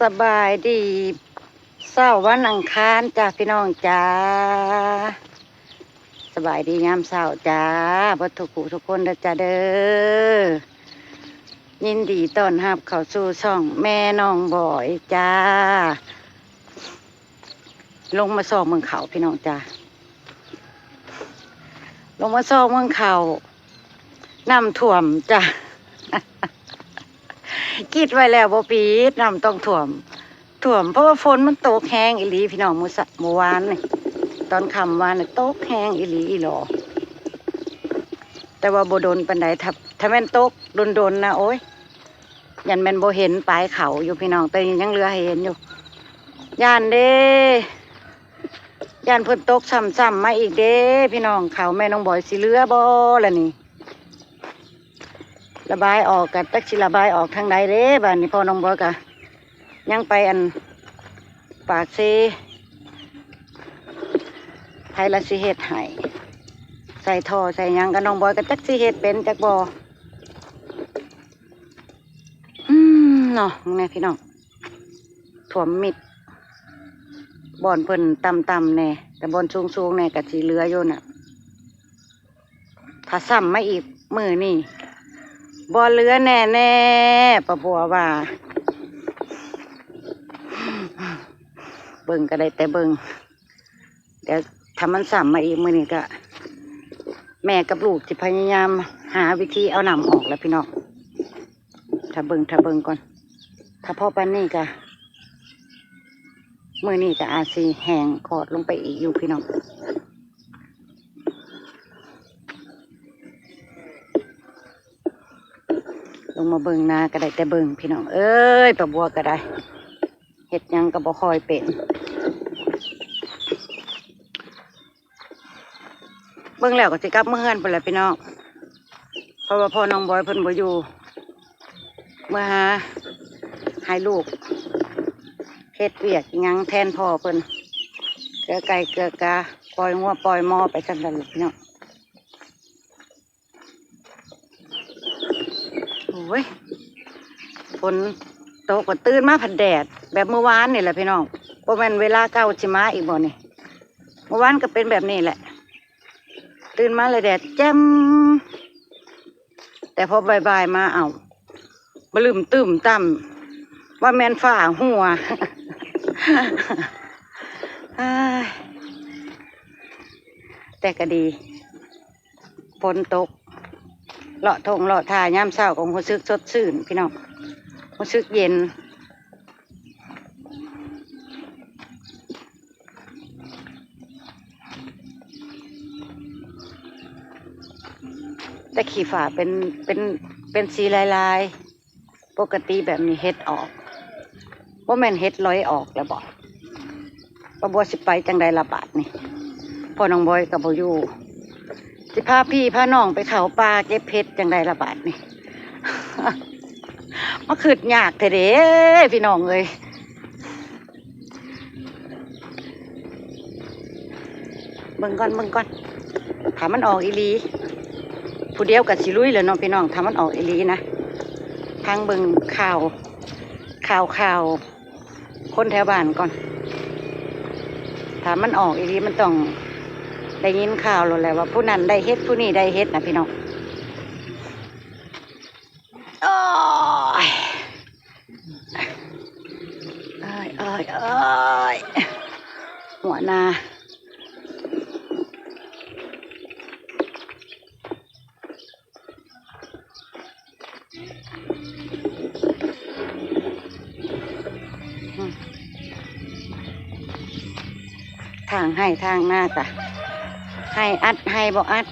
สบายดีเศร้าวันอังคารจ้าพี่น้องจ้าสบายดียามเศร้าจ้าบัทุกผู้ทุกคนจ้าเด้อยินดีต้อนรับเข้าสู่ช่องแม่น้องบอยจ้า ลงมาซอกเมืองเขาพี่น้องจ้าลงมาซอกเมืองเขาน้ำท่วมจ้า คิดไว้แล้วบ่ปีดน้ำต้องท่วมท่วมเพราะว่าฝนมันตกแห้งอีหลีพี่น้องมื้อสะมื่อวานนี่ตอนคำวานนี่ตกแห้งอีหลีอีหลอแต่ว่าบ่โดนปานใดถ้าถ้าแม่นตกโดนๆนะโอ้ยยันแม่นบ่เห็นปลายเขาอยู่พี่น้องแต่ยังเหลือเห็นอยู่ย่านเด้ย่านเพิ่นตกซ้ำๆมาอีกเด้พี่น้องเขาแม่น้องบอยสิเหลือบ่ละนี่ ระบายออกกับตักสิระบายออกทางใดเด้บ้านนี้พ่อน้องบอยกะยังไปอันปากเซไทยละสิเฮ็ดให้ใส่ท่อใส่ยังกับน้องบอยกับจักสิเฮ็ดเป็นจักบออืมเนาะมึงแน่พี่น้องถ่วมมิดบอนเพิ่นต่ำๆแน่แต่บอนสูงๆแน่กะสีเหลืออยู่น่ะถ้าซ้ำไมาอีกมือนี่ บ่เลือแน่แน่ๆปะบัวว่า เบิ่งก็ได้แต่เบิ่งเดี๋ยวถ้ามันสั่มมาอีกมือนี้ก็ แม่กับลูกจะพยายาม หาวิธีเอาหนำออกแล้วพี่น้องถ้าเบิ่งถ้าเบิ่งก่อน ถ้าพ่อปันนี่ก็มือนี้ก็อาซีแหงขอดลงไปอีกอยู่พี่น้อง งมาเบิ่งนาก็ได้แต่เบิ่งพี่น้องเอ้ยปลาบัวก็ได้เห็ดยังก็บ่คอยเป็นเบิ่งแล้วก็สิกลับเมื่อเฮือนพุ่นแหละพี่น้องเพราะว่าพ่อน้องบอยเพิ่นบ่อยู่เมื่อหาให้ลูกเฮ็ดเวียกยังแทนพ่อเพิ่นเกลือไก่เกลือกาปล่อยงัวปล่อยหมอไปจังซั่นแหละพี่น้อง โอ้ยฝนตกก็ตื่นมาผัดแดด แบบเมื่อวานนี่แหละพี่น้องเพราะมันเวลาเก้าชิมาอีกบ่นี่เมื่อวานก็เป็นแบบนี้แหละ ตื่นมาเลยแดดแจ่มแต่พอบ่ายๆมาเอาบลืมตื่มต่ำว่าแมนฝ่าหัวแต่ก็ดีฝนตก เลาะทงเลาะทายามเช้าของรู้สึกสดชื่นพี่น้องรู้สึกเย็นแต่ขี่ฝาเป็นเป็นเป็นสีลายลายปกติแบบนี้เฮ็ดออกว่าแม่นเฮ็ดร้อยออกแล้วบอกปะบัวสิไปจังใดละบาทนี่พ่อน้องบอยกับบอยู่ สิพาพี่พาน้องไปเขาป่าเก็บเพชรจังไดละบาทนี่มาขืดยากเถอะเด้พี่น้องเอ้ยเบิ่งก่อนเบิ่งก่อนถามมันออกอีลีผู้เดียวกับสิลุยเลยเนาะพี่น้องถามมันออกอีลีนะทางเบิ่งข่าว ข่าวข่าวคนแถวบ้านก่อนถามมันออกอีลีมันต้อง ได้ยินข่าวแล้วแหละว่า ผู้นั้นได้เฮ็ดผู้นี้ได้เฮ็ดนะพี่น้องโอ้ยเอ้ยเอ้ยเอ้ยหัวหนาทางให้ทางหน้าจ้ะ ให้อัดให้บ่อัด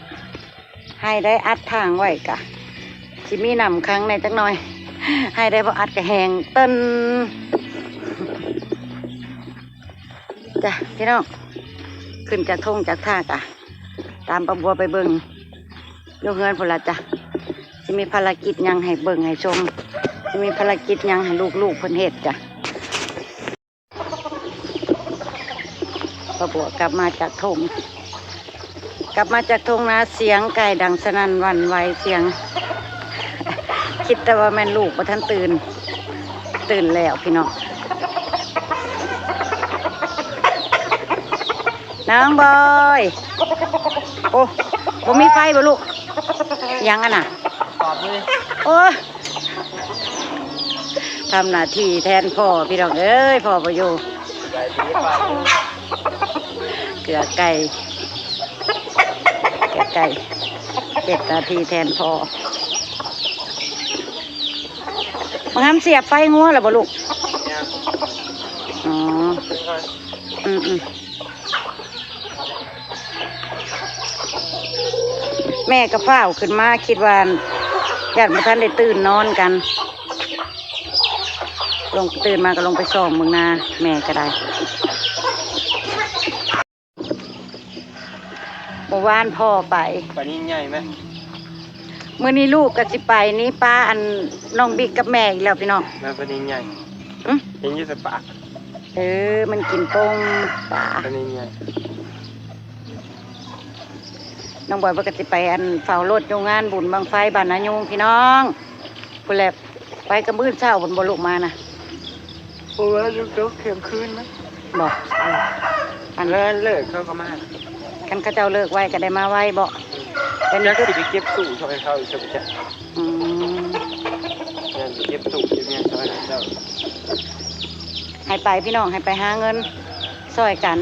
ให้ได้อัดทางไว้กะสิมีนำครั้งในจักหน่อย ให้ได้บ่อัดกะแหงต้นจ้ะพี่น้องขึ้นจากทงจากท่ากะตามประบัวไปเบิงยกเงินพนละจ้ะสิมีภารกิจยังให้เบิงให้ชมสิมีภารกิจยังให้ลูกๆเพิ่นเฮ็ดจ้ะประบัวกลับมาจากทง กลับมาจากทงนาเสียงไก่ดังสนั่นวันไวเสียง คิดแต่ว่าแม่ลูกมาท่านตื่น ตื่นแล้วพี่น้องนางบอยโอ้ผมมีไฟบ่ลูกยังอะน่ะโอ้ทำหน้าที่แทนพ่อพี่น้องเอ้ยพ่อประโยเกือไก่ ไก่เด็ดนาทีแทนพอมาทำเสียบไฟงัวหรอบ่ลูก อ๋อ อืมอืมแม่ก็เฝ้าขึ้นมาคิดว่าญาติมาท่านได้ตื่นนอนกัน ลงตื่นมาก็ลงไปส่องมึงนาแม่ก็ได้ มื่อวานพ่อไปปลานี้ใหญ่ไหมเมื่อนี้ลูกก็สิไปนี่ป้าอันน้องบิ๊กกับแม่อีกแล้วพี่น้องแม่ปลานี้ใหญ่อื้อเห็นอยี่สปากเออ มันกินโป้งป่าปลานี้ใหญ่น้องบอยปกติไปอันเฝ้ารถโรงงานบุญบางไฟบ้านนายุงพี่น้องผู้แลบไปกระบื้นเช้าบนบนลูกมานะโอ้ยลูกตุ๊กเข็มคืนไหมบอกอันเลิกเลิกเขาก็มา กันเขาเจ้าเลิกไว้ก็ได้มาไว้บอกเป็นแล้วคือสิไปเก็บตู้ช่วยเขาอีกสักจะอืมเนี่ยไปเก็บตู้เก็บเนี่ยช่วยเขาเจ้าให้ไปพี่น้องให้ไปหาเงินซอยกัน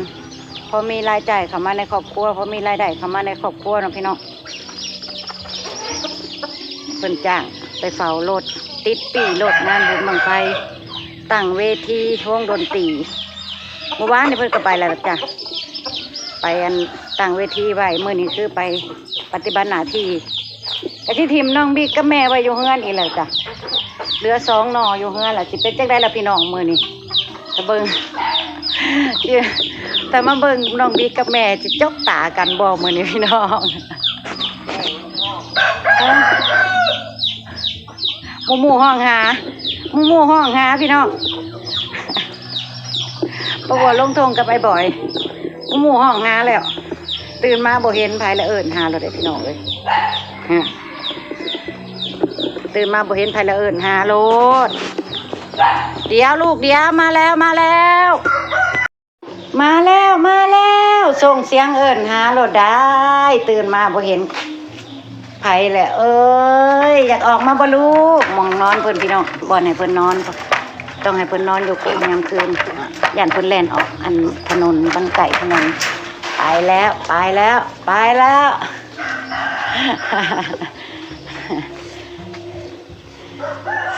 พอมีรายจ่ายเข้ามาในครอบครัวพอมีรายได้เข้ามาในครอบครัวเนาะพี่น้องเพิ่นจ้างไปเฝ้ารถติดปีรถงานบุญบางไฟตั้งเวทีช่วงดนตรีเมื่อวานนี่เพิ่นก็ไปแล้วจ้ะ ไปอันตั้งเวทีไว้เมื่อนี้คือไปปฏิบัติหน้าที่แต่ที่ทีมน้องบิ๊กกับแม่ไว้อยู่เฮือนอีกแล้วจ้ะเหลือสองนออยู่เฮือนล่ะสิเป็นจังได้ละพี่น้องมื้อนี้ถ้าเบิงแต่มาเบิงน้องบิ๊กกับแม่จะจกตากันบ่มื้อนี้พี่น้องหมู่หมูห้องหาหมู่หมูห้องหาพี่น้องประวัติลงทงกับไอ้บ่อย หมูหมู่ห้องหาแล้ว ตื่นมาบ่เห็นภายละเอิญหาเราได้พี่น้องเลยฮะตื่นมาบ่เห็นภายละเอิญหาโลดเดี๋ยวลูกเดี๋ยวมาแล้วมาแล้ว มาแล้วมาแล้วส่งเสียงเอิญหาโลดได้ ตื่นมาบ่เห็นไผแหละเอ้ย อยากออกมาบ่ลูกมองนอนเพิ่อนพี่น้องบ่อนให้เพิ่อนนอน ต้องให้เพิ่นนอนอยู่คืนยามคืนย่านเพิ่นแล่นออกอันถนนบันไก่ถนนไปแล้วไปแล้วไปแล้ว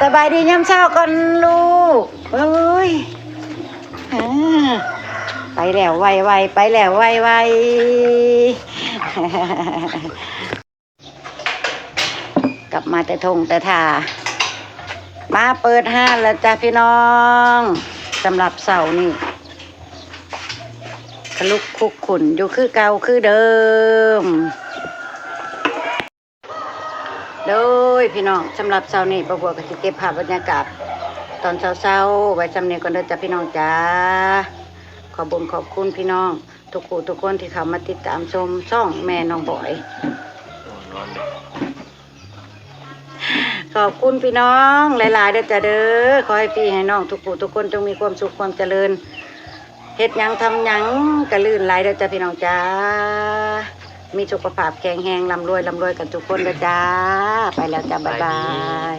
สบายดียามเช้าก่อนลูกเอ้ยอไปแล้วไวไวไปแล้วไวไวกลับมาแต่ทงแต่ทา มาเปิดห้านแล้วจ้ะพี่น้องสำหรับเสานี่ขลุกคุกขุนอยู่คือเก่าคือเดิมโดยพี่น้องสำหรับเช้านี้ประบัวก็สิเก็บภาพบรรยากาศตอนเช้าๆไว้จำเนียก่อนเด้อจ้ะพี่น้องจ้าขอบุญขอบคุณพี่น้อง ทุกผู้ทุกคนที่เข้ามาติดตามชมช่องแม่น้องบอย ขอบคุณพี่น้องหลายๆเด้อจ้าเด้อขอให้พี่ให้น้องทุกผู้ทุกคนจงมีความสุขความเจริญเฮ็ดหยังทำหยังกระลื่นไหลเด้อจ้าพี่น้องจ้ามีสุขภาพแข็งแรงร่ำรวยร่ำรวยกันทุกคนเด้อจ้า ไปแล้วจ้าบ๊ายบาย